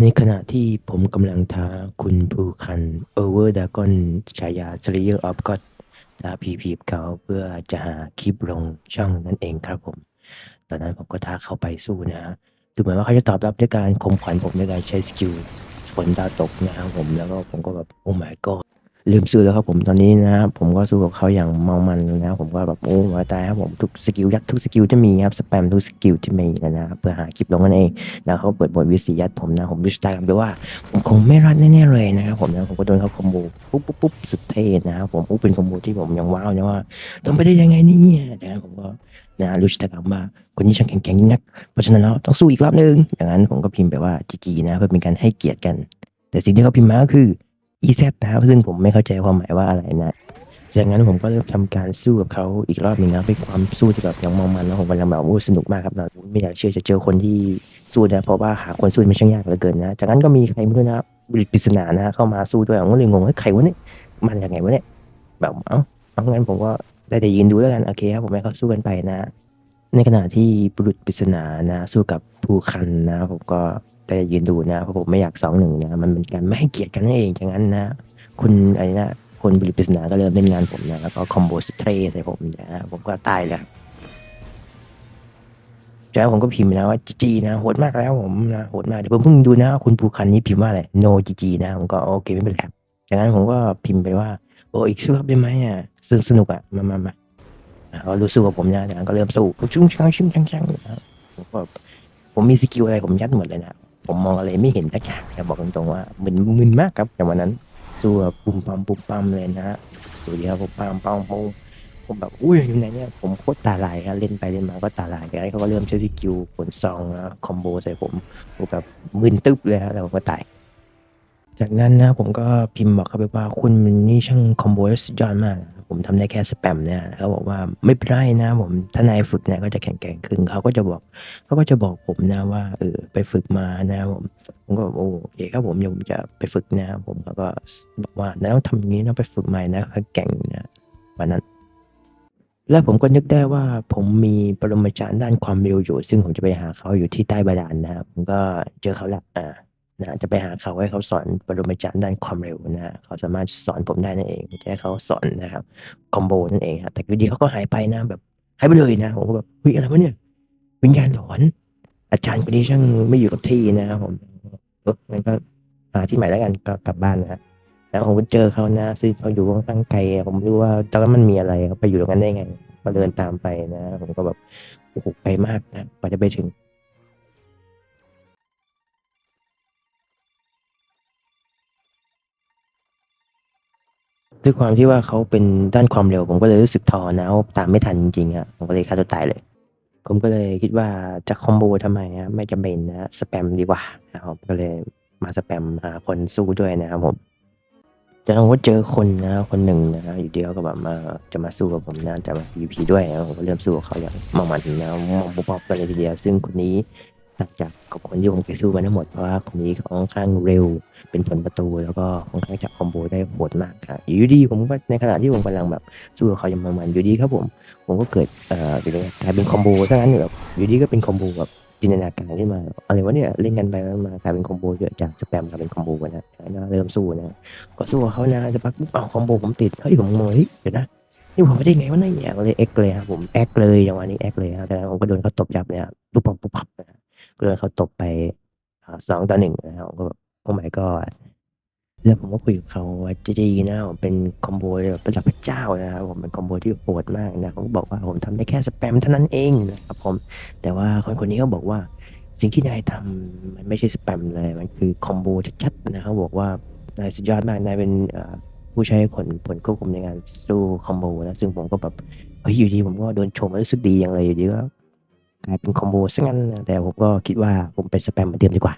ในขณะที่ผมกำลังท้าคุณภูคัน Over Dragon ฉายา Slayer of God ท้าผีผีเขาเพื่อจะหาคลิปลงช่องนั่นเองครับผม ตอนนั้นผมก็ท้าเขาไปสู้นะฮะดูเหมือนว่าเขาจะตอบรับด้วยการข่มขวัญผมด้วยการใช้สกิลฝนดาวตกนะครับผมแล้วก็ผมก็แบบโอ้ my god ลืมซื้อแล้วครับผมตอนนี้นะครับผมก็สู้กับเขาอย่างเมามันนะครับผมก็แบบโอ้มาตายครับผมทุกสกิลยัดทุกสกิลที่มีครับสแปมทุกสกิลที่มีนะครับเพื่อหาคลิปลงนั่นเองแล้วเขาเปิดบทวิสียัดผมนะผมดูสไตล์ด้วยว่า ผมคงไม่รอดแน่ๆเลยนะครับผมนะผมก็โดนเขาคอมโบปุ๊บปุ๊บปุ๊บสุดเท่นะครับผมอู้เป็นคอมโบที่ผมยังว้าวนะว่าทำไปได้ยังไงเนี่ยนะผมก็นะรู้ชะตากรรมว่าคนนี้ช่างแข็งแกร่งนัก เพราะฉะนั้นเราต้องสู้อีกรอบหนึงอย่างนั้นผมก็พิมพ์ไปว่าจีจีนะเพื่อเป็นการให้เกียรติกัน แต่สิ่งที่เขาพิมพ์มาก็คือ อีแซบนะครับซึ่งผมไม่เข้าใจความหมายว่าอะไรนะจากนั้นผมก็เริ่มทำการสู้กับเขาอีกรอบหนึ่งนะเป็นความสู้ที่แบบยังมองมันแล้วผมกำลังแบบโอ้สนุกมากครับเราไม่อยากเชื่อจะเจอคนที่สู้นะเพราะว่าหาคนสู้มันช่างยากเหลือเกินนะ จากนั้นก็มีใครไม่รู้นะบุริษปริศนานะเข้ามาสู้ด้วยผมก็เลยงงว่าใครวะเนี่ยมันยังไงวะเนี่ยแบบเอ้าเอางั้นผมก็ได้แต่ยืนดูแล้วกันโอเคครับผมให้เขาสู้กันไปนะ ในขณะที่บุรุษปริศนานะ สู้กับผู้คันนะผมก็ ได้ยืนดูนะเพราะผมไม่อยากสองหนึ่งนะมันเป็นการไม่ให้เกียรติกันนั่นเองอย่างนั้นนะ คุณอะไรนะคนบรุษปริศนาก็เริ่มเล่นงานผมนะแล้วก็คอมโบสเตรใส่ผมนะผมก็ตายเลยครับจากนั้นผมก็พิมพ์นะว่าจีจีนะโหดมากแล้วผมนะโหดมากเดี๋ยวผมเพิ่งดูนะคุณผู้คันนี้พิมพ์ว่าอะไร no จีจีนะผมก็โอเคไม่เป็นไรจากนั้นผมก็พิมพ์ไปว่าโอ้อีกสักรอบได้ไหมอะสนุกสนุกอะมามามาอ่าเขารู้สู้กับผมนะจากนั้นก็เริ่มสู้ชุ่งช่างชุ่งช่างช่างผมก็ผมมีสกิลอะไรผมยัดหมดเลยนะ ผมมองอะไรไม่เห็นสักอย่างจะบอกตรงๆว่ามึนมึนมากครับแต่วันนั้นสู้กับปุ่มปั๊มปุ่มปั๊มเลยนะฮะดูดีครับผมปั๊มปั๊มปุ๊มผมแบบอุ้ยยังไงเนี่ยผมโคตรตาลายครับเล่นไปเล่นมาก็ตาลายแต่เขาก็เริ่มใช้สกิลผลซองนะคอมโบใส่ผมผมแบบมึนตึ๊บเลยครับแล้วผมก็ตาย จากนั้นนะผมก็พิมพ์บอกเขาไปว่าคุณนี่ช่างคอมโบได้สุดยอดมาก ผมทำได้แค่สแปมเนี่ยเขาบอกว่าไม่เป็นไรนะ ผมถ้านายฝึกเนี่ยก็จะแข็งแกร่งขึ้นเขาก็จะบอกเขาก็จะบอกผมนะว่าเออไปฝึกมานะผมผมก็บอกโอเคครับผมเดี๋ยวผมจะไปฝึกนะผมแล้วก็บอกว่านายต้องทำอย่างนี้นะไปฝึกใหม่นะเขาแก่งนะวันนั้นแล้วผมก็นึกได้ว่าผมมีปรมาจารย์ด้านความเร็วอยู่ ซึ่งผมจะไปหาเขาอยู่ที่ใต้บาดาลนะครับผมก็เจอเขาละอ่า นะจะไปหาเขาให้เขาสอนปรมาจารย์ด้านความเร็วนะฮะเขาสามารถสอนผมได้นั่นเองจะให้เขาสอนนะครับคอมโบนั่นเองครับแต่อยู่ดีเขาก็หายไปนะแบบหายไปเลยนะผมก็แบบเฮ้ยอะไรวะเนี่ย วิญญาณหลอน อาจารย์คนนี้ช่างไม่อยู่กับที่นะครับผมเอองั้นก็หาที่ใหม่แล้วกันก็กลับบ้านนะฮะแล้วผมก็เจอเขานะซึ่งเขาอยู่ค่อนข้างไกลผมรู้ว่าตอนนั้นมันมีอะไรเขาไปอยู่ตรงนั้นได้ไงก็เดินตามไปนะ ผมก็แบบโอ้โหไกลมากนะกว่าจะไปถึง ด้วยความที่ว่าเขาเป็นด้านความเร็ว ผมก็เลยรู้สึกท้อนะว่าตามไม่ทันจริงๆอะผมก็เลยฆ่าตัวตายเลย ผมก็เลยคิดว่าจะคอมโบทำไมอะไม่จำเป็นนะสแปมดีกว่านะครับก็เลยมาสแปมหาคนสู้ด้วยนะครับผมจากนั้นผมก็เจอคนนะคนหนึ่งนะอยู่เดียวก็แบบมาจะมาสู้กับผมนะจะมา PVP ด้วยนะผมก็เริ่มสู้กับเขาอย่างเมามันนะมองบปั๊บกันเลยทีเดียวซึ่งคนนี้ ต่างจากกับคนที่ผมเคยสู้มาทั้งหมดเพราะว่าคนนี้ค่อนข้างเร็ว เป็นผลประตูแล้วก็ค่อนข้างจับคอมโบได้โหดมากครับอยู่ดีผมก็ในขณะที่ผมกำลังแบบสู้กับเขาอย่างมันๆอยู่ดีครับผม ผมก็เกิดเอ่ออยู่ดีกลายเป็นคอมโบซะงั้นแบบอยู่ดีก็เป็นคอมโบแบบจินตนาการขึ้นมาอะไรวะเนี่ยเล่นกันไปมากลายเป็นคอมโบเยอะจากสแปมกลายเป็นคอมโบนะแล้วเริ่มสู้นะก็สู้กับเขานะจะปักเอาคอมโบผมติดเฮ้ยผมมองเฮ้ยเดี๋ยวนะนี่ผมไม่ได้ไงวะเนี่ยเลยเอ็กเลยครับผมแอคเลยอย่างวันนี้แอคเลยครับแต่ผมก็โดนเขาตบยับเลยครับปุ๊บปั๊บปุ๊บปั๊บ นะก็โดนเขาตบไปสองต่อหนึ่งนะครับผมก็แบบโอ้ my god แล้วผมก็คุยกับเขาว่าจะดีนะผมเป็นคอมโบแบบระดับพระเจ้านะครับผมเป็นคอมโบที่โหดมากนะเขาบอกว่าผมทำได้แค่สแปมเท่านั้นเองนะครับผมแต่ว่าคนคนนี้เขาบอกว่าสิ่งที่นายทำมันไม่ใช่สแปมเลยมันคือคอมโบชัดๆนะเขาบอกว่านายสุดยอดมากนายเป็นผู้ใช้ผลผลควบคุมในการสู้คอมโบนะซึ่งผมก็แบบเฮ้ยอยู่ดีผมก็โดนชมแล้วรู้สึกดีอย่างเลยอยู่ดีก็ กลายเป็นคอมโบซะงั้น แต่ผมก็คิดว่าผมไปสแปมเหมือนเดิมดีกว่า